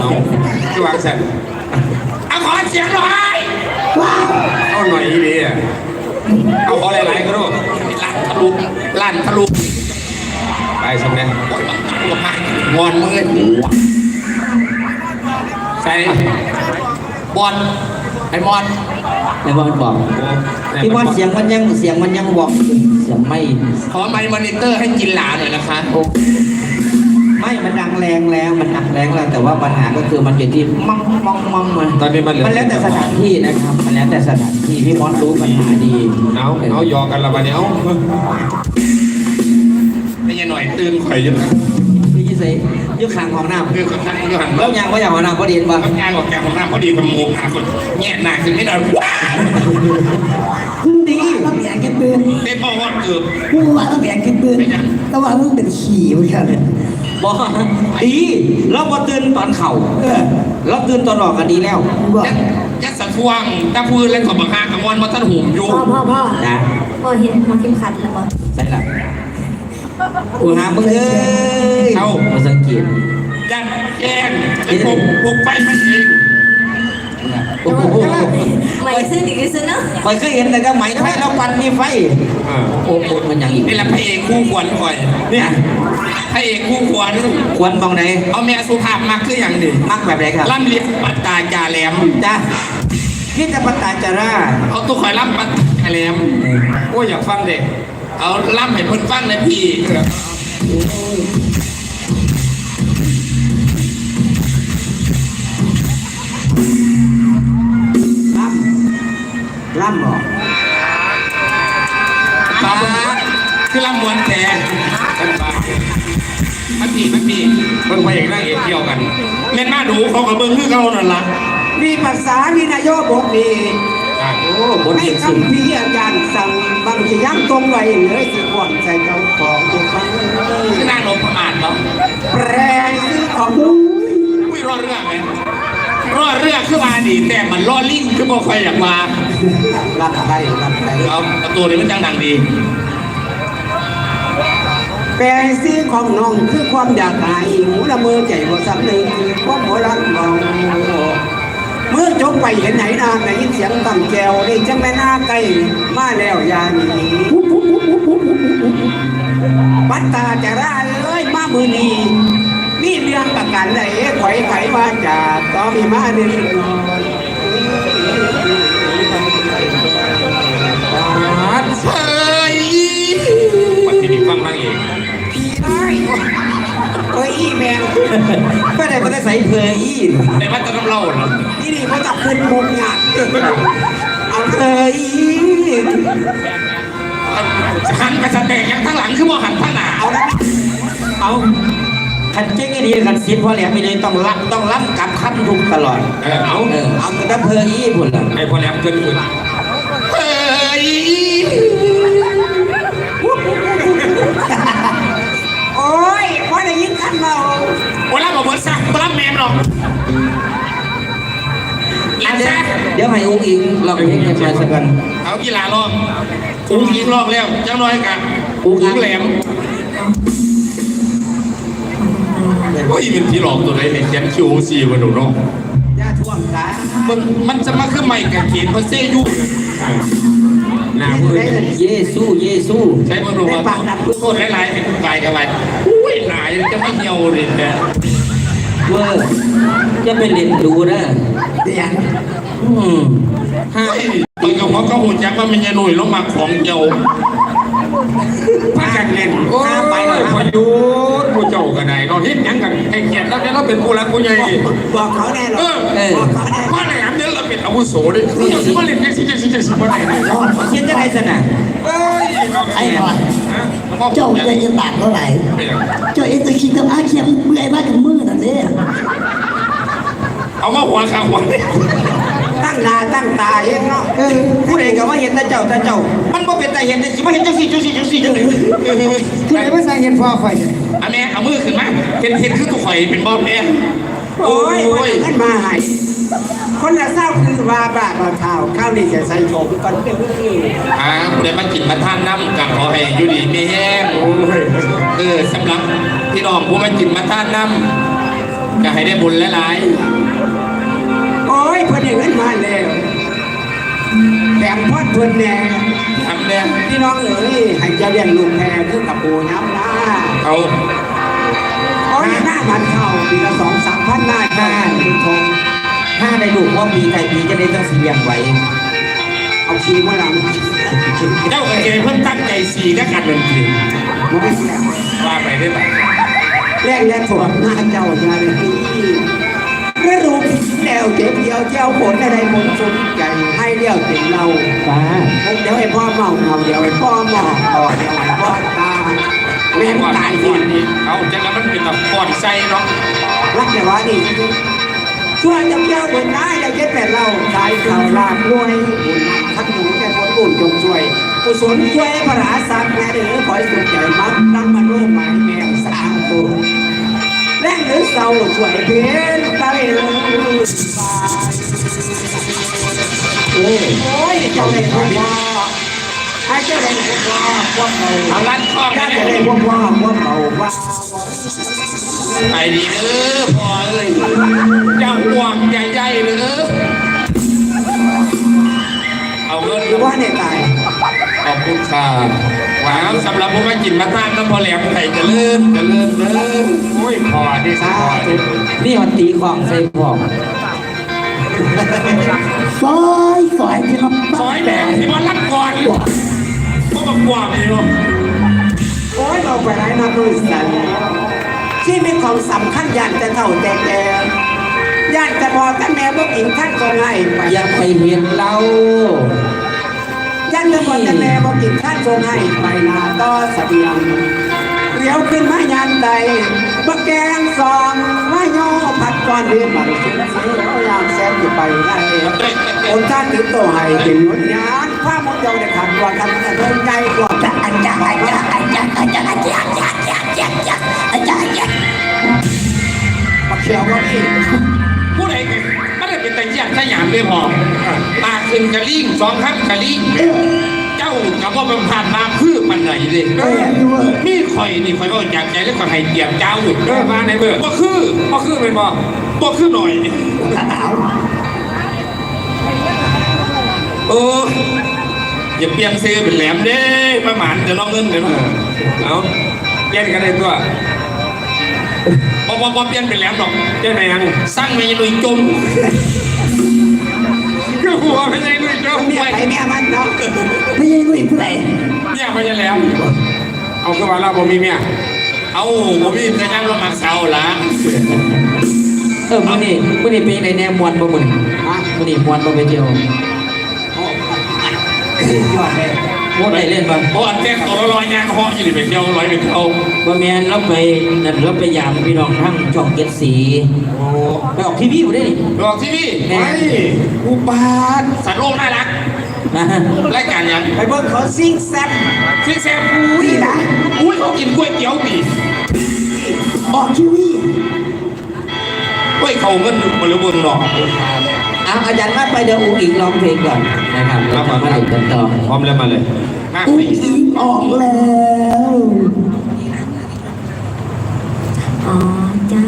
เอาคือวางสันเอาขอเสียงหน่อยเอาหน่อยดีอะเอาขอหลายๆก็รู้ลั่นทะลุลั่นทะลุไปสำเร็จงอนมือใส่บอลไอ้บอลในบอลบอกพี่ว่าเสียงมันยังเสียงมันยังบอกเสียงไม่ขอไมค์มอนิเตอร์ให้กินหลาหน่อยนะคะ ไม่มันดังแรงแล้วมันดังแรงแล้วแต่ว่าปัญหาก็คือมันอยู่ที่มั่งมั่งมั่งมันตอนนี้มันเหลือมันแล้วแต่สถานที่นะครับ มันแล้วแต่สถานที่พี่มอสรู้ปัญหาดีเอาเอายอกันละวันนี้เอาไม่ยังหน่อยตื่นข่อยอยังพี่ยิ่งใส่ยุคขางของน้ำคือคนทั้งยูหันแล้แล้ววยังว่าอย่างของน้ำพอดีป่ะทำงานออกจากของน้ำพอดีกับหมูหาคนแง่หนาขึ้นไม่ได้ว้าดีต้องแบ่งกันเบือนได้พ่อว่าเกือบกูว่าต้องแบ่งกันเบือนแต่ว่ามึงเป็นขี่เหมือนกัน บอกดีเราพอตื่นตอนเข่าเออ เราตื่นตอนออกก็ดีแล้วบอกยัดยัดสะทวงตะพื้นเล่นกับบังฮากับมอนมาท่านหุ่มอยู่พ่อพ่อพ่อนะพ่อเห็นหัวเข็มขัดแล้วป่ะใช่ละกูหามึงเอ้ยมาสังเกตยัดแกงไอ้พวกพวกไฟมันเอง โอ้โหไม่ซื้อหนีซื้อเนาะคอยเคยเห็นแต่ก็ไหมไฟแล้วปันมีไฟอ่าโอ้โหมันอย่างอีกนี่แหละพระเอกคู่ควรคอย เนี่ยพระเอกคู่ควรควรมองไหนเอาแม่สุภาพมากคืออย่างนี้มักแบบไหนครับล่ำเลียงปัตตาจาแหลมจ้าพิจปตาจาราเอาตัวคอยล่ำปัตตาแหลมโอ้ยอยากฟังเด็ก เอาล่ำให้เพิ่นฟังเลยพี่ ล่ำบอกตาคือล่ำมวนแทนกันปามันพี่มันพี่เบิ่งพระเอกนางเอกเที่ยวกัน เล่นมาดูเขากับเบิ่งคือเขานั่นล่ะมีภาษามีนายโยบทดีอะโอ้บทให้เอกสุดคำพี่อาจารย์สั่งบางทีย่างตรงไว้เหลือสิก่อนใส่เจ้าของตัวฟังคือนางนพมาศเนาะแปรซื้อของอุ้ยรอดเรื่องไหมรอดเรื่องคือมาดีแต่มันรอดลิงคือบ่ค่อยอยากมา รับไปรับไปเอาเอาตัวนี้มันจังดังดี แปรซื้อของน้องคือความอยากหายหิวละเมอใจบ่สำนึกคือความโบราณมองเมื่อจบไปเห็นไหนนางได้ยินเสียงต่ำแจวได้จังแม่นาไกลมาแล้วยานีปัตตาจะร่าเอ้ยมามือนีมีเรื่องประกันใดไขว้ไขว่าจะต่องมีมาเรื่อย ฟังนางเอกๆพี่ได้เอ้ยอีแมงไม่ได้ไม่ได้ใส่เพออีนในวัดจะน้ำเล่าเหรอที่นี่เขาจะขึ้นมุกหยาดเอาเพเถอะออีนหันไปสเตกยังทั้งหลังคือบ่หันทั้งหน้าเอาละเอาขันเจ๊งไอ้ดีขันซิดเพราะแหลมไม่เลยต้องรับต้องรับกับขั้นทุกตลอด เออเอาเออเอาแต่เพออีพุ่นละไอ้พอแหลมเกินขึ้นเฮ้ย โอ้ยพอได้ยินกันเราโอ้รับมาเบิร์ดซะบ่รับแมมหรอกอัเล่นนเดี๋ยวซะเดี๋ยวให้อุ้งอิงลองเพลงกันมาสักกันเอากีฬาลอกอุ้งยิงลอกแล้วจังน้อยกันอุ้งอิ๊อุ้งงแหลมโอ้ยเป็นพี่หลอกตัวไหนเห็นแกนคิวซีวันหนูเนาะอย่าท่วงกันมันมันจะมาขึ้นใหม่กับเขียนเพราะเซยุ หน้ามือเยซูเยซูใช้มือรู้ว่าโทษหลายๆให้คุณกายกันไปอุ้ยหลายจะไม่เหี่ยวเลยแกเวอร์จะไปเล่นดูนะเดี๋ยวอืมห้าตอนกับเขาก็หุ่นจักว่ามันจะหนุ่ยลงมาของเจ้าพากันเล่นโอ้ยไปเลยพยุทธ์ผู้เจ้ากันไหนเราเห็นยังกันให้เกียรติแล้วเนี่ยเราเป็นผู้รักผู้ใหญ่บอกเขาแน่หรอเออบอกเขาแน่ เป็นอาวุโสด้วยเพราะเล่นแค่สิบเจ็ดสิบเจ็ดสิบวันไหนเนี่ยเขียนจะได้สนะเอ้ยไอ้หอยเจ้าเจ้าจะตัดเท่าไหร่เจ้าเองจะคิดกับอาเขียมเมื่อยมากกับมือนั่นเด้เอามาหัวข้างหัวตั้งหน้าตั้งตาเห็นเนาะผู้ใดก็ว่าเห็นแต่เจ้าแต่เจ้า มันบ่เป็นแต่เห็นแต่สิบ่เห็นจังสี่จังสี่จังสี่จังสี่คุณไอ้ภาษาเห็นพ่อคอยอันนี้เอามือขึ้นมาเห็นเห็นคือตัวข่อยเป็นบอลแม่โอ้ยขึ้นมาให้ คนละเศร้าคือว่าบาบาข่าวข้าวนี่จะใส่โฉมก่อนเดี๋ยวนี้อ่าเดี๋ยวมากินมาทานน้ำกับขอให้อยู่ดีมีแห้งเออสำหรับพี่น้องผู้มากินมาทานน้ำก็ให้ได้บุญหลายโอ้ยเพิ่นได้เงินมาแล้วแบ่งพอดเพิ่นแน่ๆทำเนี่ยพี่น้องเอ๋ยให้เจะเลี้ยงลูกแพรคือกับปูย้ำหน้าเอาโอ้ยหน้ามันเข้าปีละสองสามพันหน้าจ้าคุณชม ถ้าได้ลูกว่าปีไก่ปีจะได้ตั้งเสียงไว้เอาชีมาหลังเจ้ากับเจเพิ่นตั้งใจสีก็กันหนึ่งทีมันไม่เสียว่าไปได้ปะแรกแรกถอดหน้าเจ้าอย่าเลยพี่เมื่อรู้แล้วเจ็บเดียวเจ้าผลอะไรมนสนใจให้เลี้ยวถึงเราป้าเดี๋ยวให้พ่อเมาเมาเดี๋ยวให้พ่อหมอกต่อเดี๋ยวให้พ่อตาแม่ตายก่สิอนนี่เอาจังแล้วมันเป็นแบบก่อนใส่เนาะรักแต่ว่านี่ ช่วยจ้าเจ้าบนน้าอย่าเย็ดแต่เราตายข่าวลาบรวยบุญทั้งหนูแต่คนบุญจงช่วยกุศลช่วยพระราสักแม่เด้อขอให้สุขใจมักตั้งมาโลกหมายแมวสามตัวแรงหรือเศร้าช่วยเพียนตาเลยโอ้โอ้ยเจ้าได้พวกว่าให้เจ้าได้พวกว่าพวกเราเอาลันคองเจ้าให้จะได้ได้พวกว่าพวกเราว่า ไปดีเด้อพอเอ้ยเจ้าห่วงใหญ่ๆเลยเด้อเอาเงินหรือว่าเนี่ยตายขอบคุณค่ะว้าวสำหรับผมมากินมาท่านน้ำพอแหลมไข่จะเลื่อนจะเลื่อนเด้อโอ้ยพอที่สาสาธุนี่มันตีของใส่พอกซอยซอยที่น้ำซอยแดงที่มันรัดก่อนพวกมันกว้างเลยเนาะโอ้ยเราไปไหนมาดูสั ที่มีของสำคัญอย่างจะเท่าแต่แก่ย่านจะพอกันแม่พวกหญิงท่านก็ง่ายไปอย่าไปเห็นเรายันเรื่องวันจะแม่บอกกินข้าวทรงให้ไปนาต่อเสบียงเรียวขึ้นมายันใดบักแกงซองมาโยผัดก่อนเรียนมาเสียเสียยามแซมอยู่ไปได้องค์ท่านถือโตให้เป็นยุทธยานพระมงคลได้ขันว่าทำเดินใจกว่าจะอันจะอันจะอันจะอันจะอันจะอันจะอันจะอันจะ ขียวว่าพี่ผู้ใดก็ไม่ได้เป็นตะเกียบขยามเลยพอตาขึ้นกะลิ่งสองข้างกะลิ่งเจ้ากับว่ามันผ่านมาคือมันไหนเลยมีข่อยนี่ข่อยก็อยากใจแล้วก็ให้เกียบเจ้าอยู่เออมาในเบอร์ก็คือก็คือเป็นบ่ก็คือหน่อยเอออย่าเปลี่ยนซื้อเป็นแหลมเด้ประมาณจะลองเงินเดี๋ยวเนาะเอาเปลี่ยนกันได้ตัว พอพอพอเปลี่ยนเป็นแหลมดอกเปลี่ยนไปยังสร้างไม่ลุยจมก็หัวไม่ใช่ลุยจมเมียไปไปเมียมันเนาะไม่ใช่ลุยเพลงเนี่ยไม่ใช่แหลมเอาขึ้นมาแล้วผมมีเมียเอาผมมีแต่ยังลงมาเสาละเออมื่อนี้มื่อนี้เป็นในแนวมวนบ่มึงฮะมื่อนี้มวนบ่ไปเที่ยวยอ ดเลยมวนไปเล่นบ่เพราะอันแจ้งตัวลอยยางเหาะอยู่นี่เป็นเดียวลอยเป็นเขาบ่แม่นเราไปนั่นเราไปยามพี่น้องทั้งช่องเจ็ดสีไปออกทีวีบ่ได้นี่หลอกที่นี่แม่อุบาทสัตว์โลกน่ารักนะรายการยังไปเบิ่งเขาซิ่งแซ่บซิกแซมอุ้ยนะอุ้ยเขากินกล้วยเตี๋ยวบีออกทีวีกล้วยเขาเงินมาหรือเบิ่งดอก เอาอาจารย์มาไปเดี๋ยวอุ้งอิงร้องเพลงก่อนนะครับแล้วก็มาติดกันต่อพร้อมแล้วมาเลยมาอุ้สิงอิงออกแล้วอ๋อจ้า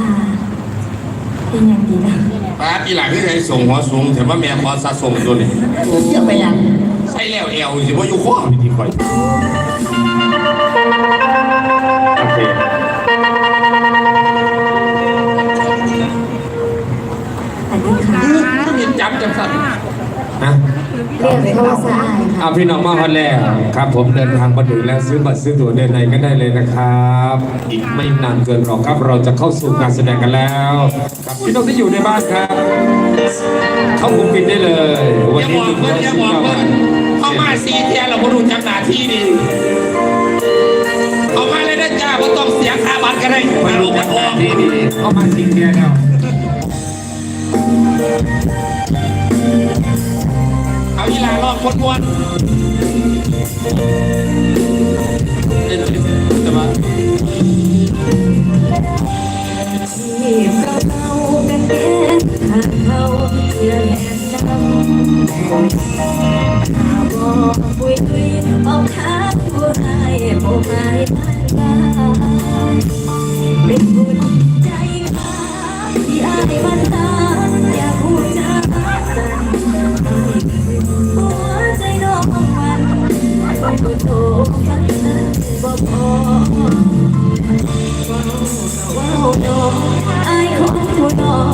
เป็นอย่างดีนะป้าทีหลังที่ไหนส่งหัวสูงแต่ว่าแม่ขอสะสมตัวนี้เยอะไปยังใช่แล้วเอลสิว่าอยู่ข้อนี่ที่คอย บจังสันนะเรียกโทรศัพท์ค่ะเอาพี่น้องมาฮอดแล้วครับ ผมเดินทางมาถึงแล้วซื้อบัตรซื้อตั๋วเดินในก็ได้เลยนะครับ อีกไม่นานเกินรอครับ เราจะเข้าสู่การแสดงกันแล้วครับพี่น้องที่อยู่ในบ้านครับ เข้ากลุ่มปิดได้เลย วันนี้ถึงร้อยสิบเก้าบาทเข้ามาสีเทียนเราบรู้จักหน้าที่ดีเข้ามาเลยนะจ้าว่าต้องเสียค่าบัตรกันเลยมาลูกมาออกที่ดีเข้ามาจริงแค่แล้ว เอาอีหลารอบคนวน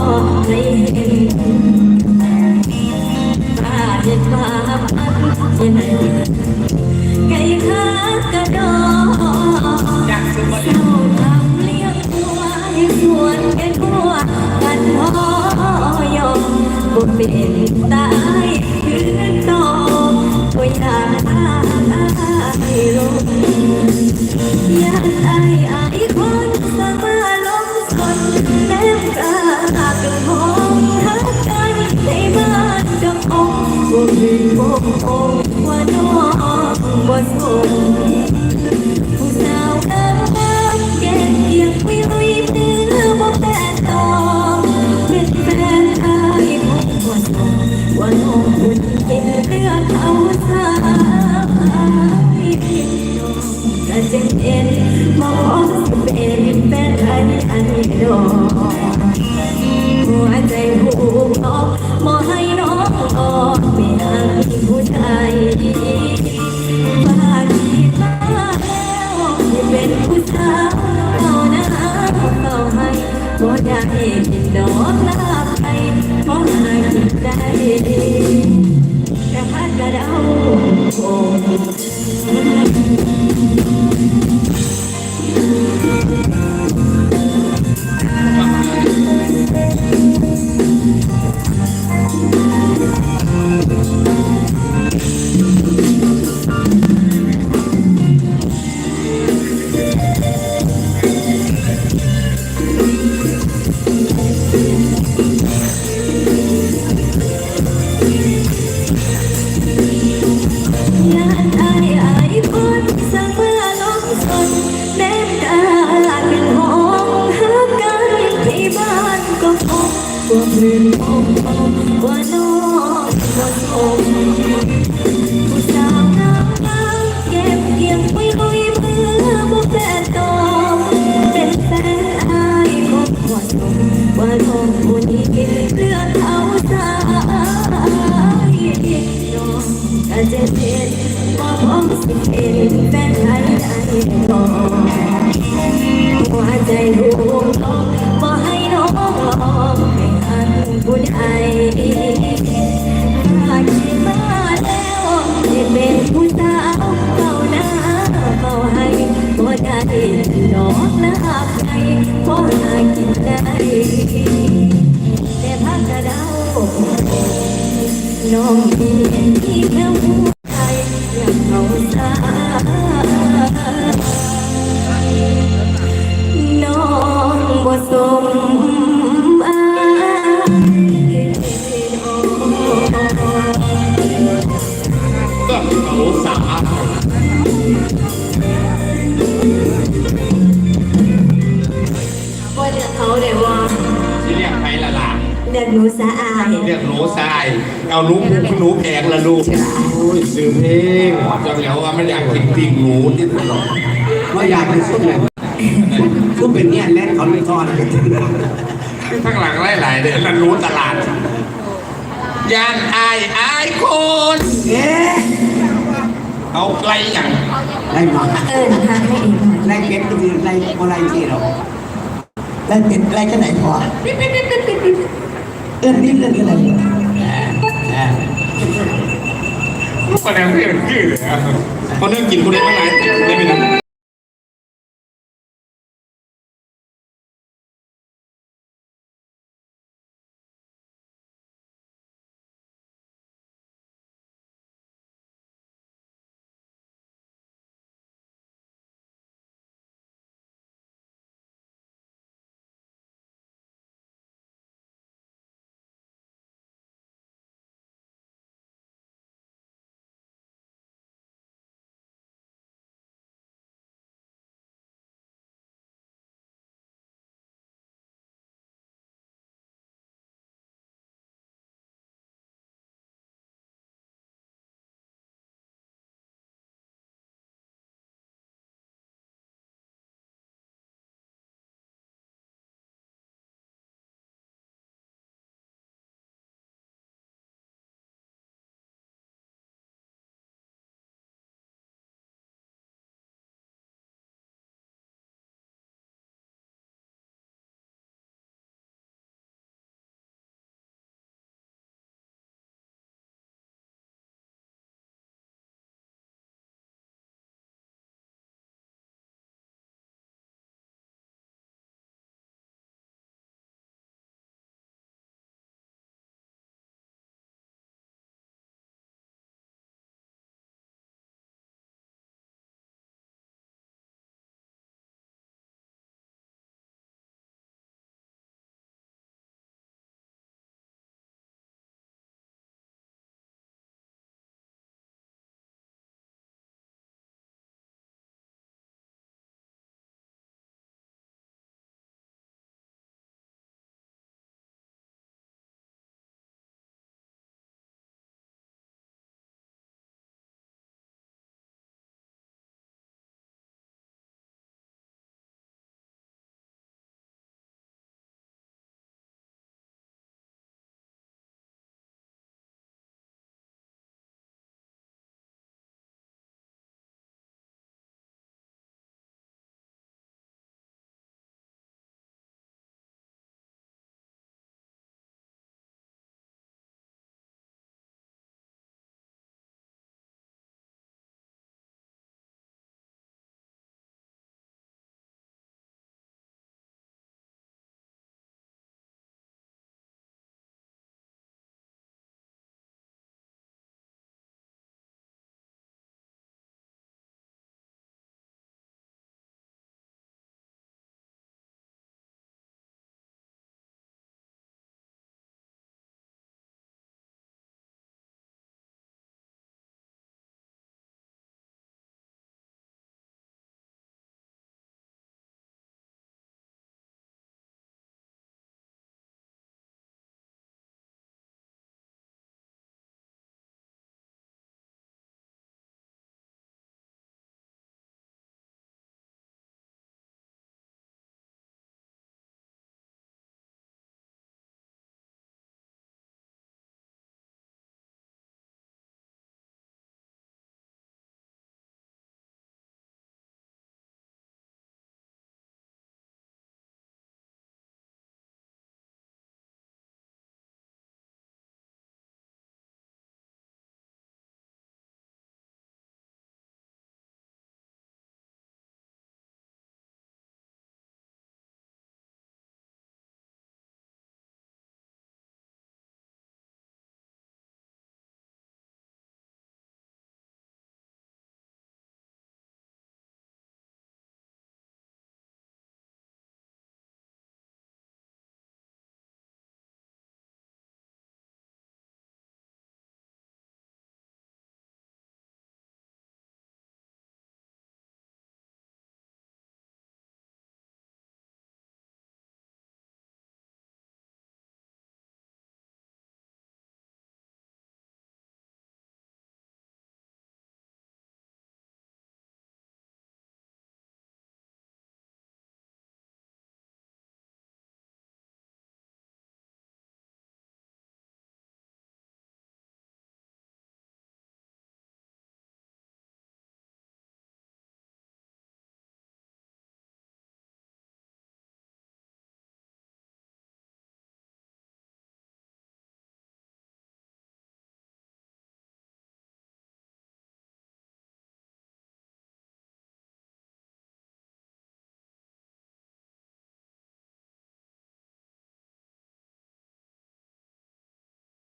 ผู้น้องป้าเห็นป้าพันเย็นไก่ขากระดองเศร้าทำเลี้ยงวัวให้สวนแก่กัวกันพอยอมบ่เป็นตาย ด สะอายเรียกหนูทรายเอาหนูหนูแพงละลูกโอ้ยซื้อเพลงจังแล้วว่ามันอยากกินปิ้งหนูที่ตลอดว่าอยากเป็นสุดเลยสุดเป็นเนี่ยแล่นเขาเลยทอดข้างหลังหลายๆเดือนละรู้ตลาดยานอายอายคนเอ๊ะเอาไกลอย่างไล่หมาเอิ้นทางไม่เองไล่เป็ดก็คือไล่โมไล่ที่เราไล่เป็ดไล่กันไหนพอ เอื้อนนิดเอื้อนอะไรแสดงเพื่อนคือเลยคนนึงกินคนนี้เมื่อไหร่ได้ไหมนะ